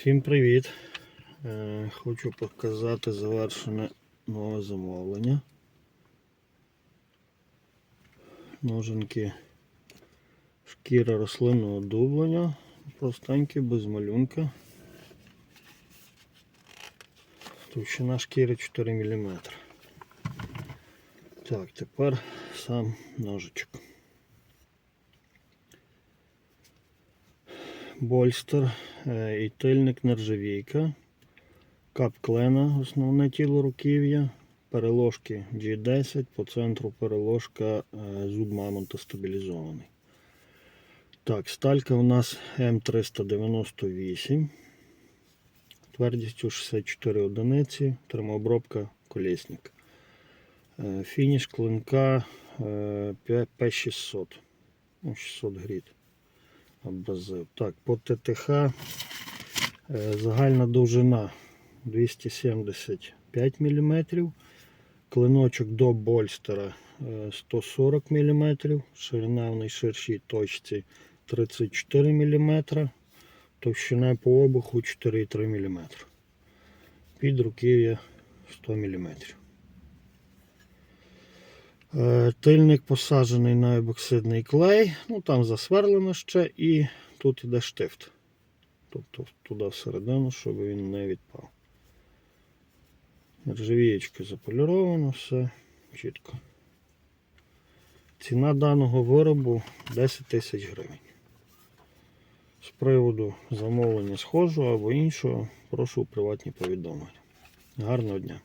Всім привіт! Е, Хочу показати завершене нове замовлення. Ноженки шкіра рослинного дублення. Простенькі, без малюнка. Товщина шкіри 4 мм. Так, тепер сам ножичок. Больстер е, і тильник нержавійка, кап клена, основне тіло руків'я, переложки G10, по центру переложка е, зуб мамонта стабілізований. Так, сталька у нас М398, твердістю 64 одиниці, термообробка колесник. Е, Фініш клинка е, П600, ну, 600 грід абразив. Так, по ТТХ е, загальна довжина 275 мм. Клиночок до больстера е, 140 мм. Ширина в найширшій точці 34 мм. Товщина по обуху 4,3 мм. Під руків'я 100 мм. Е, Тильник посаджений на ебоксидний клей, ну там засверлено ще і тут іде штифт. Тобто туди всередину, щоб він не відпав. Нержавієчка заполіровано, все чітко. Ціна даного виробу 10 тисяч гривень. З приводу замовлення схожого або іншого, прошу у приватні повідомлення. Гарного дня!